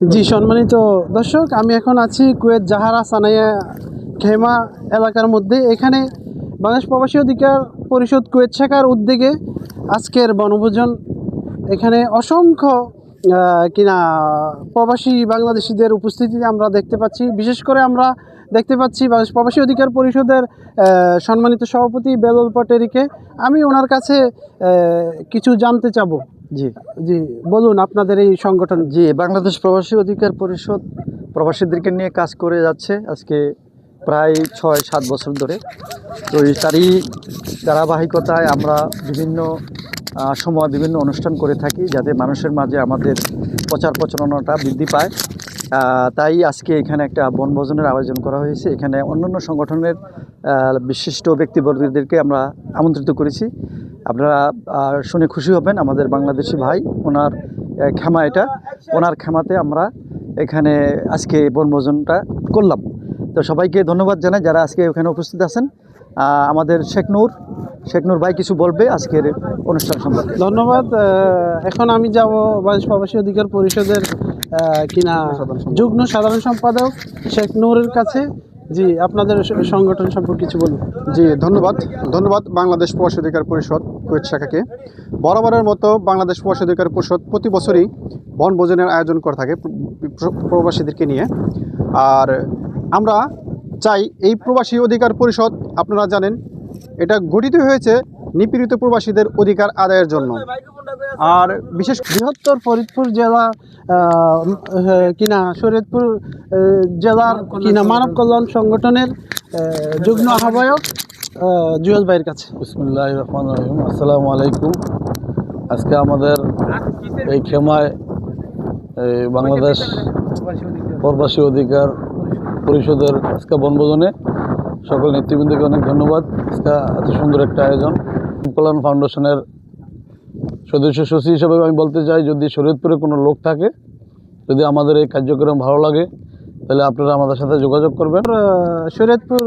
জি, সম্মানিত দর্শক, আমি এখন আছি কুয়েত জাহারা সানাইয়া খেমা এলাকার মধ্যে। এখানে বাংলাদেশ প্রবাসী অধিকার পরিষদ কুয়েত শাখার উদ্যোগে আজকের বনভোজন। এখানে অসংখ্য কিনা প্রবাসী বাংলাদেশিদের উপস্থিতি আমরা দেখতে পাচ্ছি। বিশেষ করে আমরা দেখতে পাচ্ছি বাংলাদেশ প্রবাসী অধিকার পরিষদের সম্মানিত সভাপতি বেলল পটেরিকে। আমি ওনার কাছে কিছু জানতে চাবো। জি। জি বলুন আপনাদের এই সংগঠন। জি বাংলাদেশ প্রবাসী অধিকার পরিষদ প্রবাসীদেরকে নিয়ে কাজ করে যাচ্ছে আজকে প্রায় ছয় সাত বছর ধরে। তো এই তারই ধারাবাহিকতায় আমরা বিভিন্ন সময় বিভিন্ন অনুষ্ঠান করে থাকি যাতে মানুষের মাঝে আমাদের প্রচার প্রচারণাটা বৃদ্ধি পায়। তাই আজকে এখানে একটা বনভোজনের আয়োজন করা হয়েছে। এখানে অন্যান্য সংগঠনের বিশিষ্ট ব্যক্তিবর্গদেরকে আমরা আমন্ত্রিত করেছি। আপনারা শুনে খুশি হবেন আমাদের বাংলাদেশি ভাই, ওনার ক্ষমা এটা। ওনার ক্ষমাতে আমরা এখানে আজকে বনভোজনটা করলাম। তো সবাইকে ধন্যবাদ জানাই যারা আজকে ওখানে উপস্থিত আছেন। আমাদের শেখ নূর শেখ নূর ভাই কিছু বলবে আজকের অনুষ্ঠান সম্পর্কে। ধন্যবাদ। এখন আমি যাব বাংলাদেশ প্রবাসী অধিকার পরিষদের কিনা যুগ্ম সাধারণ সম্পাদক। শেখ নূরের কাছে। জি আপনাদের সংগঠন সম্পর্কে কিছু বলুন। জি ধন্যবাদ। ধন্যবাদ বাংলাদেশ প্রবাসী অধিকার পরিষদ কুয়েত শাখাকে। বরাবরের মতো বাংলাদেশ প্রবাসী অধিকার পরিষদ প্রতি বছরই বনভোজনের আয়োজন করে থাকে প্র- প্র- প্রবাসীদেরকে নিয়ে। আর আমরা চাই এই প্রবাসী অধিকার পরিষদ আপনারা জানেন এটা গঠিত হয়েছে নিপীড়িত প্রবাসীদের অধিকার আদায়ের জন্য। আর বিশেষ বৃহত্তর ফরিদপুর জেলা কিনা শরীয়তপুর জেলার কিনা মানব কল্যাণ সংগঠনের যুগ্ম আহ্বায়ক আহ, জুয়েল ভাইয়ের কাছে। বিসমুল্লাহ রহমান রহিম। আসসালামু আলাইকুম। আজকে আমাদের এই খেমায় বাংলাদেশ প্রবাসী অধিকার পরিষদের আজকে বনভোজনে সকল নেতৃবৃন্দকে অনেক ধন্যবাদ। আজকে এত সুন্দর একটা আয়োজন। কল্যাণ ফাউন্ডেশনের সদস্য সচিব হিসেবে আমি বলতে চাই যদি শরীয়তপুরে কোনো লোক থাকে যদি আমাদের এই কার্যক্রম ভালো লাগে তাহলে আপনারা আমাদের সাথে যোগাযোগ করবেন। শরীয়তপুর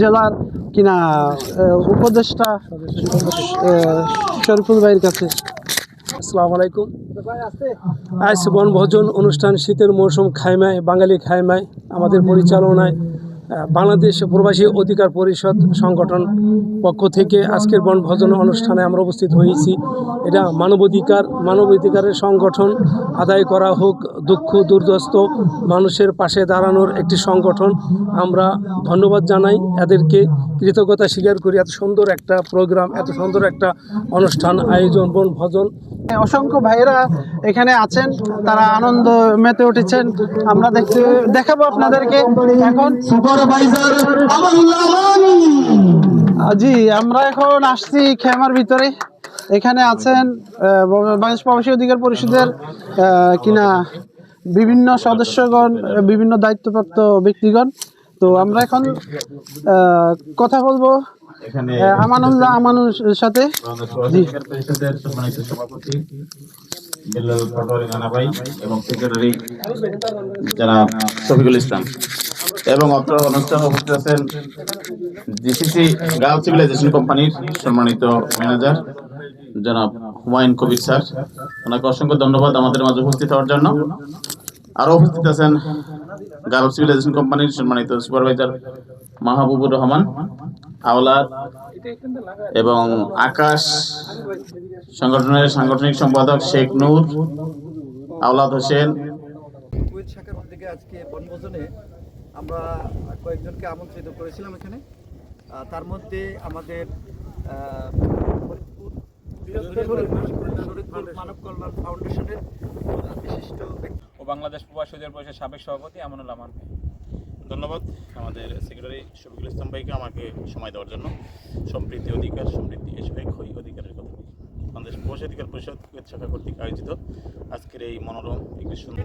জেলার কিনা উপদেষ্টা শরীফুল ভাইয়ের কাছে। আসসালামু আলাইকুম। আজ বনভোজন অনুষ্ঠান শীতের মৌসুম খাইমায় বাঙালি খাইমায় আমাদের পরিচালনায় বাংলাদেশ প্রবাসী অধিকার পরিষদ সংগঠন পক্ষ থেকে আজকের বনভোজন অনুষ্ঠানে আমরা উপস্থিত হয়েছি। এটা মানবাধিকার, মানবাধিকারের সংগঠন। আদায় করা হোক, দুঃখ দুর্দস্ত মানুষের পাশে দাঁড়ানোর একটি সংগঠন। আমরা ধন্যবাদ জানাই। এদেরকে কৃতজ্ঞতা স্বীকার করি। এত সুন্দর একটা প্রোগ্রাম, এত সুন্দর একটা অনুষ্ঠান, আয়োজন বনভোজন অসংখ্য ভাইয়েরা এখানে আছেন। তারা আনন্দ মেতে উঠেছেন। আমরা দেখতে দেখাবো আপনাদেরকে। এখন জি আমরা এখন আসছি খেমার ভিতরে। এখানে আছেন বাংলাদেশ প্রবাসী অধিকার পরিষদের কিনা বিভিন্ন সদস্যগণ বিভিন্ন দায়িত্বপ্রাপ্ত ব্যক্তিগণ। তো আমরা এখন কথা বলব আমানুল্লাহ আমানুর সাথে। এবং সেক্রেটারি যারা শফিকুল ইসলাম। এবং অনুষ্ঠানে উপস্থিত আছেন জিসিসি গার্ল সিভিলাইজেশন কোম্পানির সম্মানিত ম্যানেজার জনাব হুমায়ুন কবির স্যার। ওনাকে অসংখ্য ধন্যবাদ আমাদের মাঝে উপস্থিত হওয়ার জন্য। আরও উপস্থিত আছেন গার্ল সিভিলাইজেশন কোম্পানির সম্মানিত সুপারভাইজার মাহবুবুর রহমান, আওলাদ এবং আকাশ সংগঠনের সাংগঠনিক সম্পাদক শেখ নূর, আওলাদ হোসেন। আজকে বনভোজনে আমরা কয়েকজনকে আমন্ত্রিত করেছিলাম এখানে। তার মধ্যে আমাদের ফরিদপুর মানব কল্যাণ ফাউন্ডেশনের বিশিষ্ট ব্যক্তি। ও বাংলাদেশ প্রবাসী অধিকার পরিষদের সাবেক সভাপতি আমানুল আমান ধন্যবাদ। আমাদের সেক্রেটারি শফিকুল ইসলাম ভাইকে আমাকে সময় দেওয়ার জন্য। সম্প্রীতি অধিকার সমৃদ্ধি এসব একই অধিকারের কথা বলি। বাংলাদেশ প্রবাসী অধিকার পরিষদ শাখা কর্তৃক আয়োজিত আজকের এই মনোরম একটি সুন্দর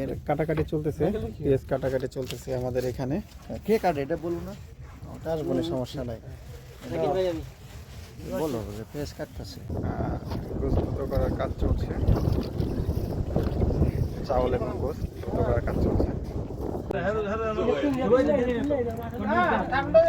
এর কাটাকাটি চলতেছে পেঁয়াজ কাটাকাটি চলতেছে আমাদের এখানে। কে কাটে? এটা বলুন না। ওটা আর বলে সমস্যা নাই। বলো পেঁয়াজ কাটতেছে। দ্রুত করার কাজ চলছে। চাউল এবং গোস দ্রুত করার কাজ চলছে। ঠান্ডা